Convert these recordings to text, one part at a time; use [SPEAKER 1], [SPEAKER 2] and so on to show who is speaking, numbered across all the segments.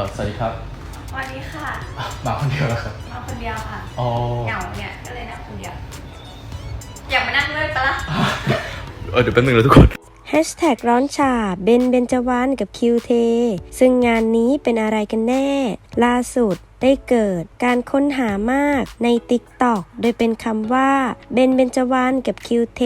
[SPEAKER 1] อสวัสดีครับ
[SPEAKER 2] สวัสดีค่ะ
[SPEAKER 1] อะ มาคนเดียวแล้วครับ
[SPEAKER 2] มาคนเดียวค่ะ
[SPEAKER 1] อ๋อ
[SPEAKER 2] เหงาเนี่ยก็เลยนั่งคนเดียว อยากมานั่งด้วยปะล่ะ
[SPEAKER 1] เออเดี๋ยวแป๊บนึงนะทุกคน
[SPEAKER 3] แฮชแท็กร้อนฉ่าเบนเบนจวานกับคิวเทซึ่งงานนี้เป็นอะไรกันแน่ ล่าสุดได้เกิดการค้นหามากใน t ิ k t o k โดยเป็นคำว่าเบนเบนจวานกับคิวเท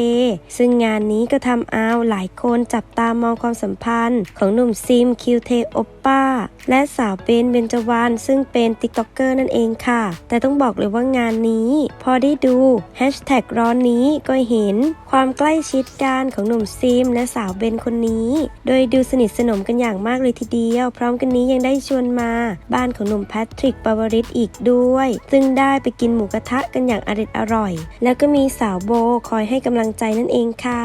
[SPEAKER 3] ซึ่งงานนี้ก็ทำเอาหลายคนจับตามองความสัมพันธ์ของหนุ่มซิมคิวเทโอปป้า และสาวเบนเบนจวานซึ่งเป็นติ๊กต็อกเกอร์นั่นเองค่ะ แต่ต้องบอกเลยว่างานนี้ พอได้ดูแฮชแท็กร้อนนี้ก็เห็นความใกล้ชิดกันของหนุ่มซิมและสาวเบนคนนี้ โดยดูสนิทสนมกันอย่างมากเลยทีเดียว พร้อมกันนี้ยังได้ชวนมา บ้านของหนุ่มแพทริกปาวริศอีกด้วย ซึ่งได้ไปกินหมูกระทะกันอย่างอริดอร่อย แล้วก็มีสาวโบคอยให้กำลังใจนั่นเองค่ะ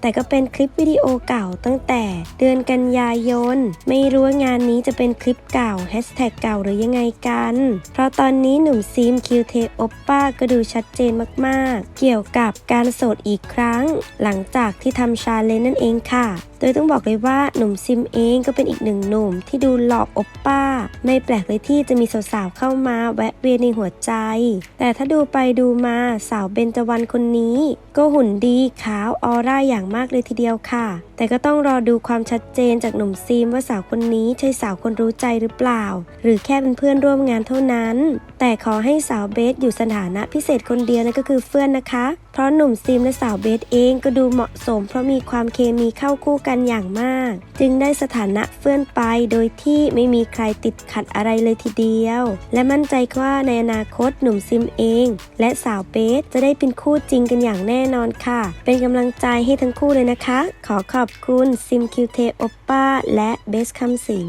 [SPEAKER 3] แต่ก็เป็นคลิปวิดีโอเก่าตั้งแต่เดือนกันยายน ไม่รู้ว่างานนี้จะเป็นคลิปเก่าแฮชแท็กเก่าหรือยังไงกัน เพราะตอนนี้หนุ่มซีมคิวเทโอปป้าก็ดูชัดเจนมากๆ เกี่ยวกับการโสดอีกครั้ง หลังจากที่ทำชาเลนจ์นั่นเองค่ะ ดยต้องบอกเลยว่าหนุ่มซิมเองก็เป็นอีกหนึ่งหนุ่มที่ดูหลอโอปป้า ไม่แปลกเลยที่จะมีสาวๆเข้ามาแวะเวียนในหัวใจ แต่ถ้าดูไปดูมาสาวเบนจวรรณคนนี้ ก็หุ่นดีขาวออร่าอย่างมากเลยทีเดียวค่ะ แต่ก็ต้องรอดูความชัดเจนจากหนุ่มซิมว่าสาวคนนี้ใช่สาวคนรู้ใจหรือเปล่า หรือแค่เป็นเพื่อนร่วมงานเท่านั้น แต่ขอให้สาวเบสอยู่สถานะพิเศษคนเดียวนั่นก็คือเฟื่อนนะคะ เพราะหนุ่มซิมและสาวเบสเองก็ดูเหมาะสม เพราะมีความเคมีเข้าคู่กันอย่างมาก จึงได้สถานะเฟื่อนไปโดยที่ไม่มีใครติดขัดอะไรเลยทีเดียว และมั่นใจว่าในอนาคตหนุ่มซิมเอง และสาวเบสจะได้เป็นคู่จริงกันอย่างแน่นอนค่ะ เป็นกำลังใจให้ทั้งคู่เลยนะคะ ขอขอบคุณซิมคิวเทโอปป้าและเบสคำสิง